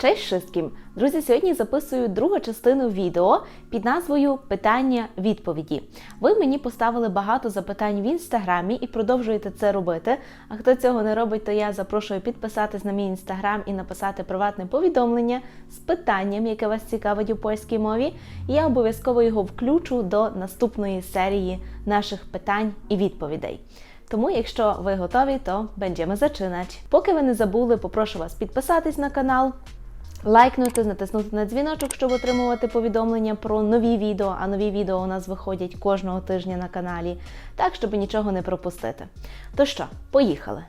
Cześć wszystkim! Друзі, сьогодні записую другу частину відео під назвою Питання-відповіді. Ви мені поставили багато запитань в інстаграмі і продовжуєте це робити. А хто цього не робить, то я запрошую підписатись на мій інстаграм і написати приватне повідомлення з питанням, яке вас цікавить у польській мові. І я обов'язково його включу до наступної серії наших питань і відповідей. Тому, якщо ви готові, то będziemy zaczynać. Поки ви не забули, попрошу вас підписатись на канал, лайкнути, натиснути на дзвіночок, щоб отримувати повідомлення про нові відео. А нові відео у нас виходять кожного тижня на каналі, так щоб нічого не пропустити. То що, поїхали!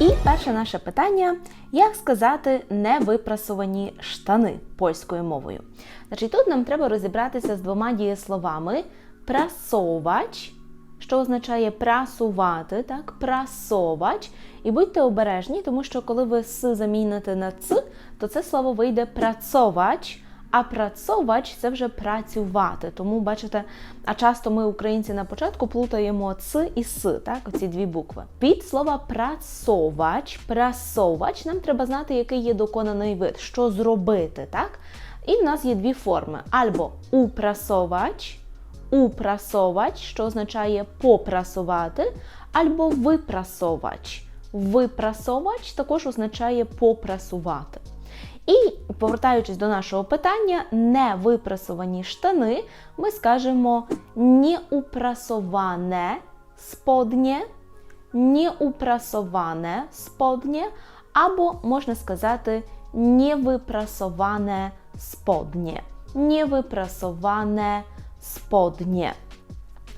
І перше наше питання: як сказати невипрасовані штани польською мовою? Значить, тут нам треба розібратися з двома дієсловами прасовач, що означає прасувати, так, прасовач. І будьте обережні, тому що коли ви с заміните на ц, то це слово вийде працовач. А працовач це вже працювати. Тому бачите, а часто ми, українці, на початку плутаємо ц і с, так, оці дві букви. Від слова працовач, прасовач, нам треба знати, який є доконаний вид, що зробити, так? І в нас є дві форми: або упрасовач, упрасовач, що означає попрасувати, або випрасовач. Випрасовач також означає попрасувати. І повертаючись до нашого питання, невипрасовані штани, ми скажемо неупрасоване spodnie, неупрасоване spodnie, або можна сказати невипрасоване spodnie. Невипрасоване spodnie.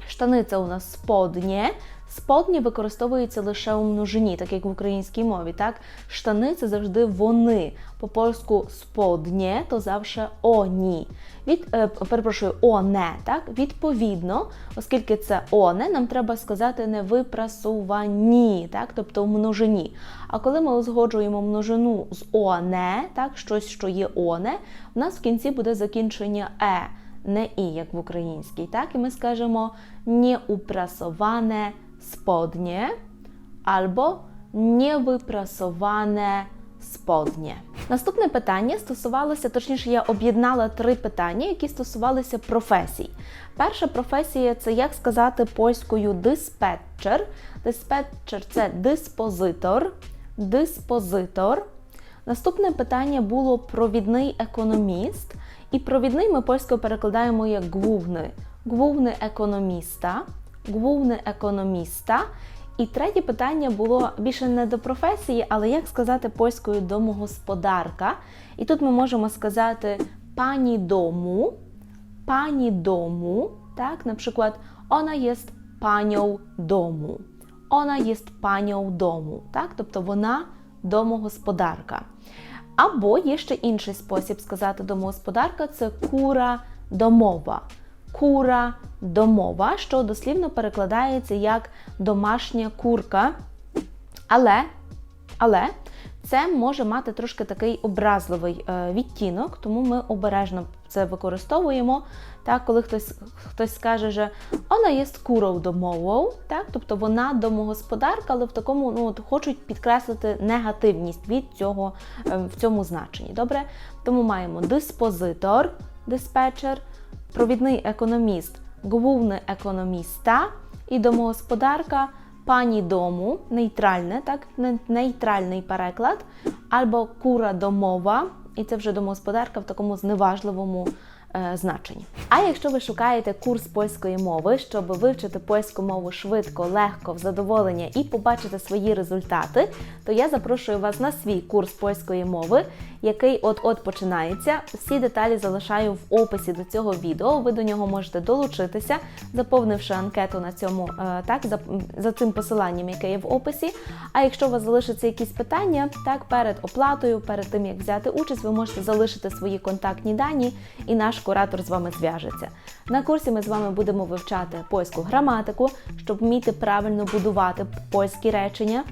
Штани це у нас споднє. Сподні використовуються лише у множині, так як в українській мові. Так? Штани це завжди вони. По польську споднє то завжди оні. Від, е, перепрошую, оне. Так? Відповідно, оскільки це оне, нам треба сказати невипрасувані, так? тобто в множині. А коли ми узгоджуємо множину з оне, так? щось, що є оне, в нас в кінці буде закінчення е. Не і, як в українській, так? І ми скажемо неупрасоване spodnie albo невипрасоване spodnie. Наступне питання стосувалося, точніше, я об'єднала три питання, які стосувалися професій. Перша професія це як сказати польською диспетчер. Диспетчер це диспозитор. Диспозитор. Наступне питання було провідний економіст. І провідний ми польською перекладаємо як główny. Główny економіста. Główny економіста. І третє питання було більше не до професії, але як сказати польською домогосподарка. І тут ми можемо сказати пані дому, пані дому, так, наприклад, вона є паніą дому. Вона є паніą дому, так, тобто вона домогосподарка. Або є ще інший спосіб сказати домогосподарка це кура домова. Кура домова, що дослівно перекладається як домашня курка. Але, але це може мати трошки такий образливий е, відтінок, тому ми обережно це використовуємо. Так, Коли хтось хтось скаже, що вона є курою домовою, так, тобто вона домогосподарка, але в такому ну, от, хочуть підкреслити негативність від цього е, в цьому значенні. Добре? Тому маємо диспозитор, диспетчер, провідний економіст, główny економіста і домогосподарка. Пані дому, нейтральне, так, нейтральний переклад, або кура домова, і це вже домогосподарка в такому зневажливому е, значенні. А якщо ви шукаєте курс польської мови, щоб вивчити польську мову швидко, легко, в задоволення і побачити свої результати, то я запрошую вас на свій курс польської мови, який от-от починається. Всі деталі залишаю в описі до цього відео. Ви до нього можете долучитися, заповнивши анкету на цьому е, так, за, за цим посиланням, яке є в описі. А якщо у вас залишаться якісь питання, так перед оплатою, перед тим як взяти участь, ви можете залишити свої контактні дані, і наш куратор з вами зв'яжеться. На курсі ми з вами будемо вивчати польську граматику, щоб вміти правильно будувати польські речення.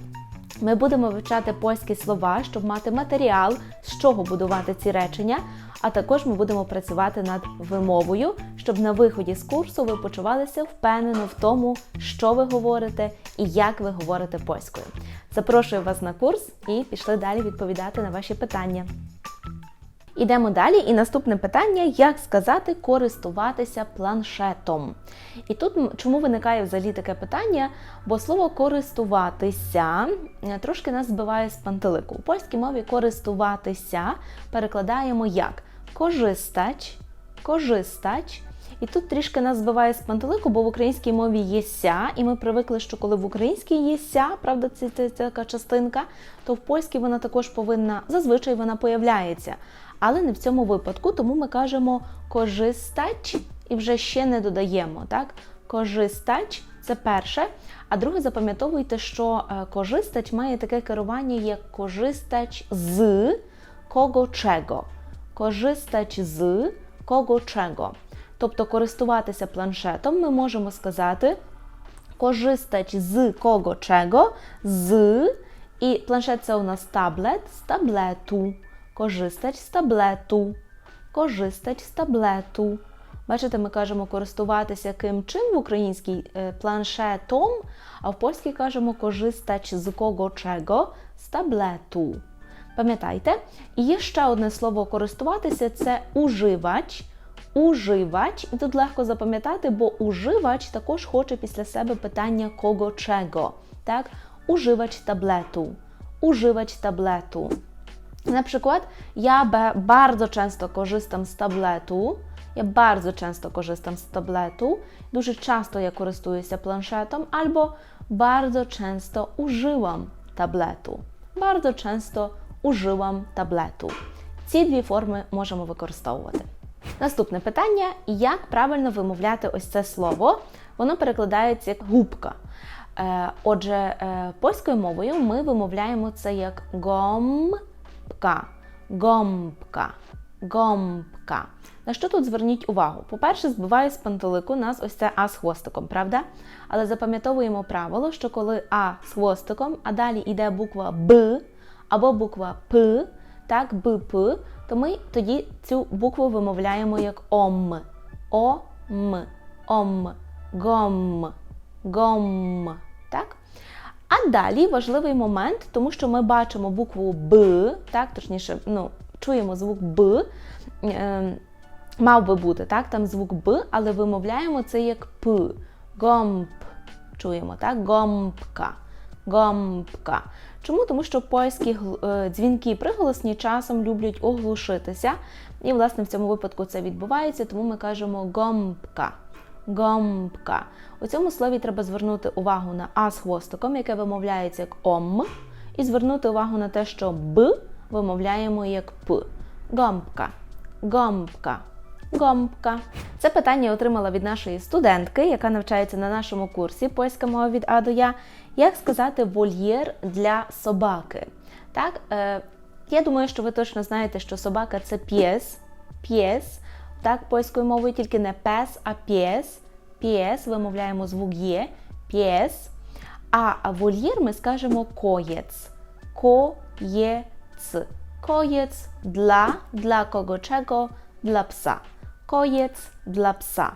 Ми будемо вивчати польські слова, щоб мати матеріал, з чого будувати ці речення. А також ми будемо працювати над вимовою, щоб на виході з курсу ви почувалися впевнено в тому, що ви говорите і як ви говорите польською. Запрошую вас на курс і пішли далі відповідати на ваші питання. Ідемо далі, і наступне питання: як сказати користуватися планшетом? І тут чому виникає взагалі таке питання? Бо слово користуватися е, трошки нас збиває з пантелику. У польській мові користуватися перекладаємо як кожистач, кожистач. І тут трішки нас збиває з пантелику, бо в українській мові є ся, і ми привикли, що коли в українській є ся, правда, це, така частинка, то в польській вона також повинна, зазвичай вона появляється. Але не в цьому випадку, тому ми кажемо кожистач і вже ще не додаємо. так? Кожистач це перше. А друге, запам'ятовуйте, що е, кожистач має таке керування, як кожистач з кого чего. Кожистач з кого чего. Тобто користуватися планшетом ми можемо сказати korzystać z kogo czego, z i planszet це у нас таблет з таблету. Korzystać з таблету. Korzystać з таблету. Бачите, ми кажемо користуватися ким чим в українській е, планшетом, а в польській кажемо korzystać з кого чего з таблету. Пам'ятайте, і є ще одне слово користуватися це уживач. Уживач, і тут легко запам'ятати, бо уживач також хоче після себе питання кого чого. Так? Уживач таблету. Уживач таблету. Na przykład, ja bardzo często korzystam z tabletu. Ja bardzo często korzystam z tabletu. Дуже часто я користуюся планшетом, albo bardzo często użyłam tabletu. Bardzo często użyłam tabletu. Ці дві форми можемо використовувати. Наступне питання: як правильно вимовляти ось це слово? Воно перекладається як губка. Е, Отже, е, польською мовою ми вимовляємо це як гомбка. Гомбка. Гомбка. На що тут зверніть увагу? По-перше, збиває з пантелику нас ось це А з хвостиком, правда? Але запам'ятовуємо правило, що коли А з хвостиком, а далі йде буква Б або буква П, так, БП, то ми тоді цю букву вимовляємо як ом. Ом, ом, гом, гом. Так? А далі важливий момент, тому що ми бачимо букву Б, так, точніше, ну, чуємо звук Б. Е, мав би бути, так, там звук Б, але вимовляємо це як П. Гомп. Чуємо, так? Гомпка. Гомпка. Чому? Тому що польські е, дзвінки приголосні часом люблять оглушитися. І, власне, в цьому випадку це відбувається, тому ми кажемо гомпка. Гомпка. У цьому слові треба звернути увагу на А з хвостиком, яке вимовляється як ом, і звернути увагу на те, що Б вимовляємо як П. Гомпка. Гомпка. Гомпка. Це питання отримала від нашої студентки, яка навчається на нашому курсі польська мова від А до Я. Як сказати вольєр для собаки? Так, е, я думаю, що ви точно знаєте, що собака це п'єс. П'єс. Так, польською мовою тільки не пес, а п'єс. П'єс, вимовляємо звук є. П'єс. А вольєр ми скажемо коєць. Коєць. Коєць dla, dla kogo czego, dla psa. Коєць для пса.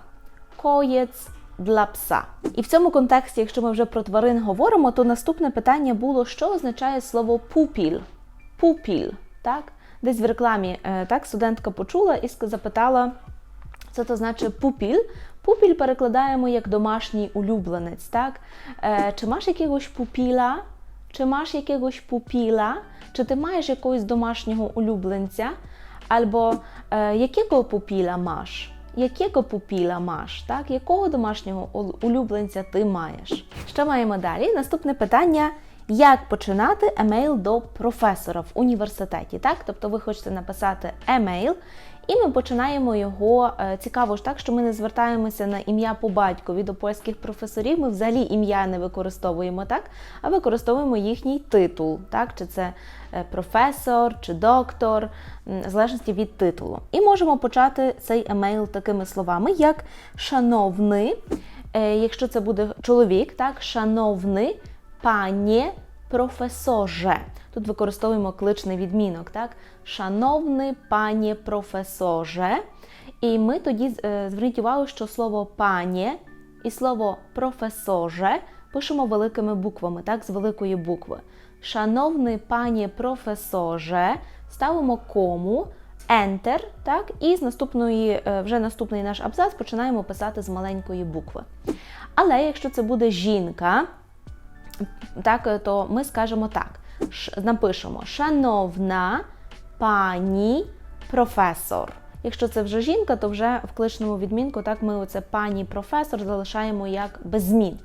Коєць для пса. І в цьому контексті, якщо ми вже про тварин говоримо, то наступне питання було, що означає слово пупіль. Пупіль. Так? Десь в рекламі е, так, студентка почула і запитала, це то значить пупіль. Пупіль перекладаємо як домашній улюбленець. Так? Е, чи маєш якогось пупіла? Чи маєш якогось пупіла? Чи ти маєш якогось домашнього улюбленця? Або е, якого пупіла маєш? Якого пупіла маєш? Так? Якого домашнього улюбленця ти маєш? Що маємо далі? Наступне питання. Як починати емейл до професора в університеті? Так? Тобто ви хочете написати емейл, і ми починаємо його. е, Цікаво ж так, що ми не звертаємося на ім'я по батькові до польських професорів. Ми взагалі ім'я не використовуємо так, а використовуємо їхній титул, так? Чи це е, професор, чи доктор, в залежності від титулу. І можемо почати цей емейл такими словами, як шановний, е, якщо це буде чоловік, так, шановний пані професорze. Тут використовуємо кличний відмінок, так? Шановний пані професорze. І ми тоді е, зверніть увагу, що слово пані і слово професорze пишемо великими буквами, так, з великої букви. Шановний пані професорze, ставимо кому, Enter, так, і з наступної, е, вже наступний наш абзац починаємо писати з маленької букви. Але якщо це буде жінка, так, то ми скажемо так: напишемо Шановна пані професор. Якщо це вже жінка, то вже в кличному відмінку так ми оце пані професор залишаємо як без змін.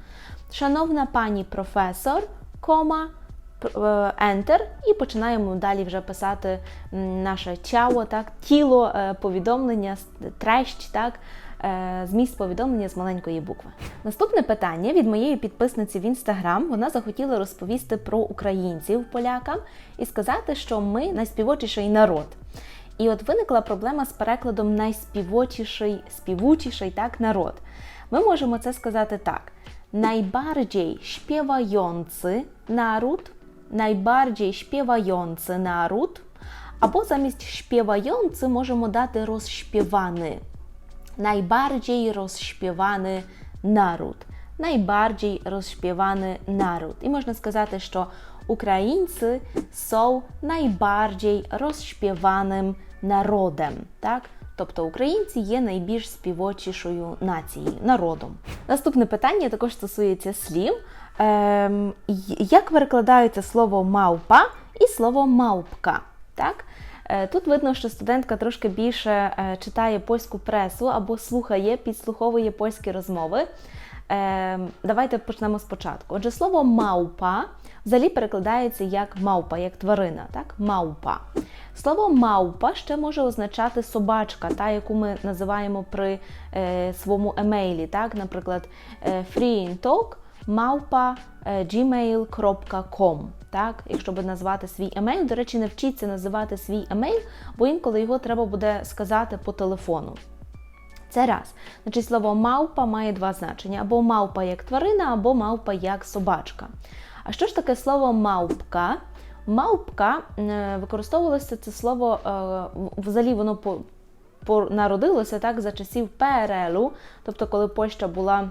Шановна пані професор, кома, е, enter, і починаємо далі вже писати наше тяло, так, тіло е, повідомлення, трещ, так, е, зміст повідомлення з маленької букви. Наступне питання від моєї підписниці в інстаграм. Вона захотіла розповісти про українців полякам і сказати, що ми найспівочіший народ. І от виникла проблема з перекладом найспівочіший, співучіший так, народ. Ми можемо це сказати так: найбарdziej śpiewający naród, najbardziej śpiewający naród, або замість śpiewający можемо дати розśpiewany. Najbardziej rozśpiewany naród. Najbardziej rozśpiewany naród. І можна сказати, що українці są najbardziej rozśpiewanym народом. Так? Тобто українці є найбільш співочішою нацією, народом. Наступне питання також стосується слів. Ем, як перекладається слово мавпа і слово мавпка? Так? Е, Тут видно, що студентка трошки більше е, читає польську пресу або слухає, підслуховує польські розмови. Е, Давайте почнемо спочатку. Отже, слово маупа взагалі перекладається як мавпа, як тварина, так? Маупа. Слово маупа ще може означати собачка, та, яку ми називаємо при е, своєму емейлі. Так? Наприклад, е, freeintalk małpa е, gmail.com. Так, якщо би назвати свій емейл, до речі, не вчіться називати свій емейл, бо інколи його треба буде сказати по телефону. Це раз. Значить, слово мавпа має два значення: або мавпа як тварина, або мавпа як собачка. А що ж таке слово мавпка? Мавпка е, використовувалося це слово, е, взагалі воно народилося так за часів ПРЛу, тобто коли Польща була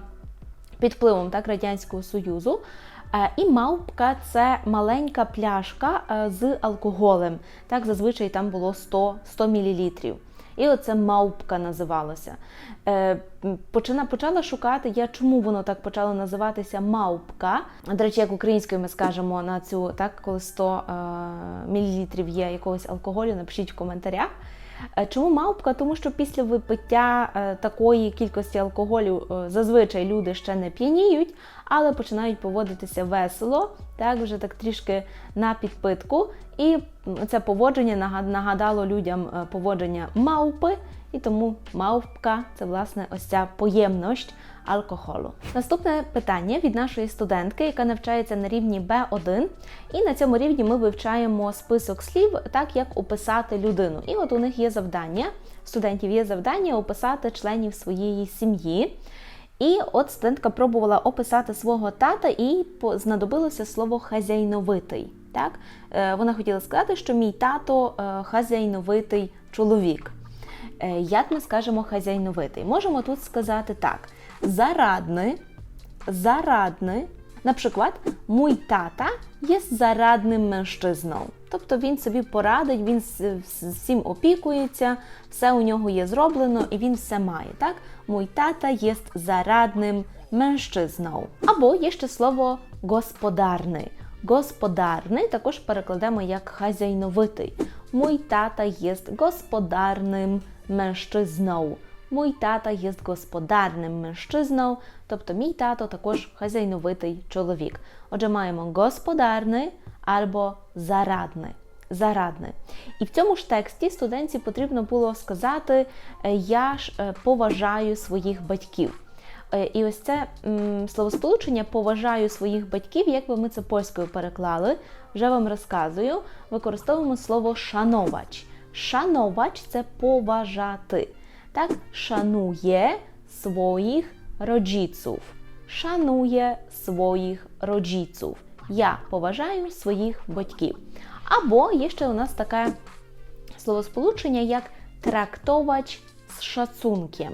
під впливом так, Радянського Союзу. Е, І мавпка це маленька пляшка е, з алкоголем. Так, зазвичай там було 100, 100 мл. І оце мавпка називалося. Е, Почина, почала шукати я, чому воно так почало називатися мавпка. До речі, як українською ми скажемо на цю, так, коли 100 е, мл є якогось алкоголю, напишіть в коментарях. Е, Чому мавпка? Тому що після випиття е, такої кількості алкоголю е, зазвичай люди ще не п'яніють, але починають поводитися весело, так вже так трішки на підпитку. І це поводження нага- нагадало людям поводження мавпи, і тому мавпка це власне ось ця поємність алкоголу. Наступне питання від нашої студентки, яка навчається на рівні B1. І на цьому рівні ми вивчаємо список слів, так як описати людину. І от у них є завдання, студентів є завдання описати членів своєї сім'ї. І от студентка пробувала описати свого тата, і по- знадобилося слово хазяйновитий. Так? Е, Вона хотіла сказати, що мій тато е, хазяйновитий чоловік. Е, Як ми скажемо хазяйновитий? Можемо тут сказати так: зарадний, зарадний. Наприклад, мій тата є зарадним мężczyzną. Тобто він собі порадить, він всім опікується, все у нього є зроблено і він все має. Так? Мій тата є зарадним mężczyzną. Або є ще слово господарний. Господарний також перекладемо як хазяйновитий. Мій тата є господарним mężczyzną. Мій тата є господарним mężczyzną, тобто мій тато також хазяйновитий чоловік. Отже, маємо господарний або зарадний. Зарадний. І в цьому ж тексті студентці потрібно було сказати: е, Я ж е, поважаю своїх батьків. Е, І ось це словосполучення поважаю своїх батьків, як би ми це польською переклали, вже вам розказую. Використовуємо слово шановач. Шановач це поважати. Так, шанує своїх rodziców. Шанує своїх rodziców. Я поважаю своїх батьків. Або є ще у нас таке словосполучення як трактовач з szacunkiem.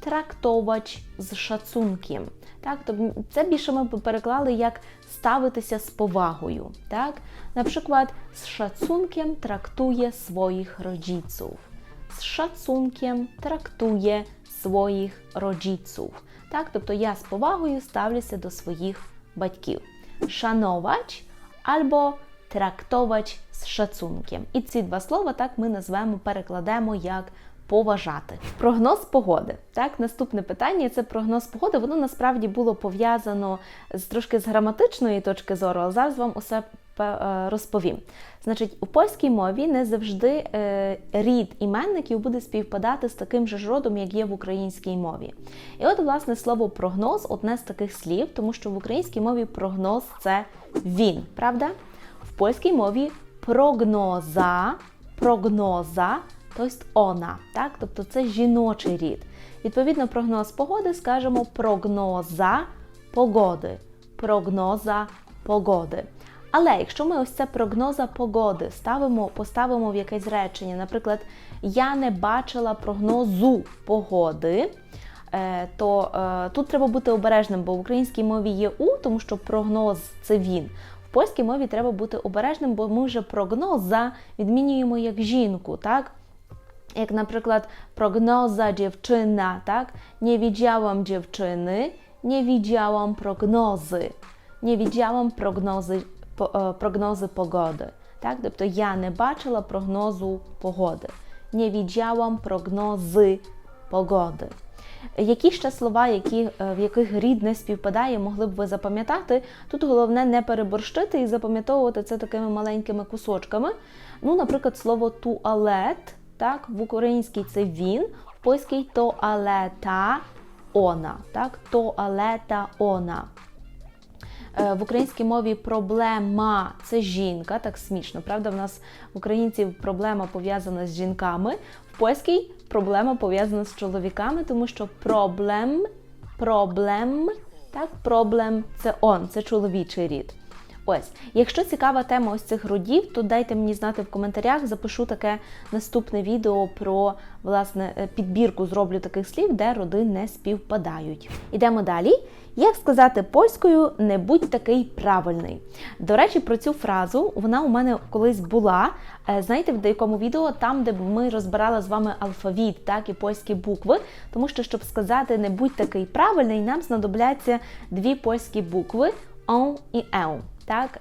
Трактовач з szacunkiem. Так, тобто це більше ми б переклали як ставитися з повагою. Так? Наприклад, з szacunkiem traktuje swoich rodziców. З szacunkiem traktuje своїх rodziców. Так, тобто я з повагою ставлюся до своїх батьків. Шановач або трактовач з szacunkiem. І ці два слова так ми назвемо, перекладемо як поважати. Прогноз погоди. Так, наступне питання це прогноз погоди. Воно насправді було пов'язано з трошки з граматичної точки зору, але зараз вам усе розповім. Значить, у польській мові не завжди е, рід іменників буде співпадати з таким же ж родом, як є в українській мові. І от, власне, слово прогноз одне з таких слів, тому що в українській мові прогноз це він, правда? В польській мові прогноза, прогноза то есть она, так? Тобто це жіночий рід. Відповідно, прогноз погоди скажемо прогноза погоди. Прогноза погоди. Але якщо ми ось це прогноза погоди ставимо, поставимо в якесь речення, наприклад, я не бачила прогнозу погоди, е, то е, тут треба бути обережним, бо в українській мові є у, тому що прогноз це він. В польській мові треба бути обережним, бо ми вже прогноза відмінюємо як жінку. так? Jak na przykład prognoza dziewczyna, tak? Nie widziałam dziewczyny, nie widziałam prognozy. Nie widziałam po, prognozy pogody. Так? Тобто я не бачила прогнозу погоди. Не widziałam прогнози погоди. Які ще слова, які, в яких рід не співпадає, могли б ви запам'ятати? Тут головне не переборщити і запам'ятовувати це такими маленькими кусочками. Ну, наприклад, слово туалет так, в українській це він, в польській тоалета она. Так, тоалета она. Е, в українській мові проблема це жінка, так смішно. Правда, в нас в українців проблема пов'язана з жінками, в польській проблема пов'язана з чоловіками, тому що проблем, проблем, так, проблем це он, це чоловічий рід. Ось, якщо цікава тема ось цих родів, то дайте мені знати в коментарях, запишу таке наступне відео про власне е, підбірку зроблю таких слів, де роди не співпадають. Ідемо далі. Як сказати польською не будь такий правильний. До речі, про цю фразу вона у мене колись була. Е, знаєте, в деякому відео, там, де ми розбирали з вами алфавіт, так і польські букви. Тому що, щоб сказати не будь такий правильний, нам знадобляться дві польські букви «он» і «еу» tak,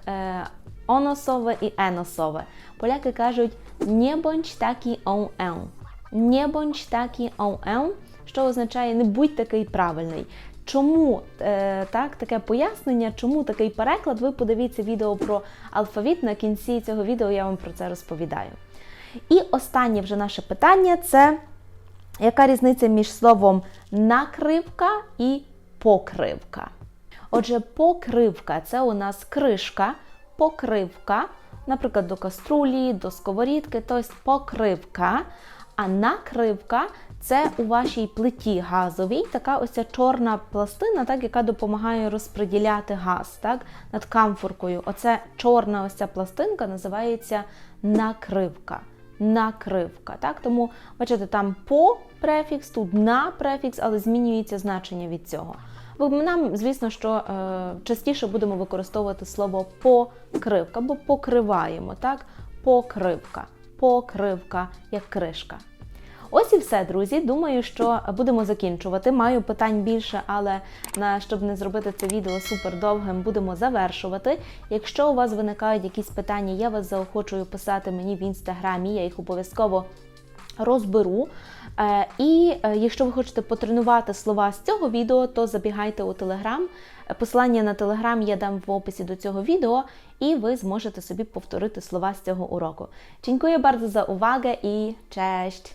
onosowe i enosowe. Poляki кажуть не бądź taki on en. Не taki on en, що означає не будь такий правильний. Чому е, так, таке пояснення, чому такий переклад? Ви подивіться відео про алфавіт. На кінці цього відео я вам про це розповідаю. І останнє вже наше питання це яка різниця між словом накривка і покривка? Отже, покривка це у нас кришка, покривка, наприклад, до каструлі, до сковорідки, тобто покривка. А накривка це у вашій плиті газовій, така ось ця чорна пластина, так, яка допомагає розподіляти газ так, над камфоркою. Оце чорна ось ця пластинка називається накривка. Накривка. Так? Тому, бачите, там по префікс, тут на префікс, але змінюється значення від цього. Бо нам, звісно, що е, частіше будемо використовувати слово покривка, бо покриваємо, так? Покривка, покривка, як кришка. Ось і все, друзі. Думаю, що будемо закінчувати. Маю питань більше, але на щоб не зробити це відео супер довгим, будемо завершувати. Якщо у вас виникають якісь питання, я вас заохочую писати мені в інстаграмі, я їх обов'язково розберу. Е, і е, якщо ви хочете потренувати слова з цього відео, то забігайте у Телеграм. Посилання на Телеграм я дам в описі до цього відео, і ви зможете собі повторити слова з цього уроку. Дякую bardzo за увагу і cześć!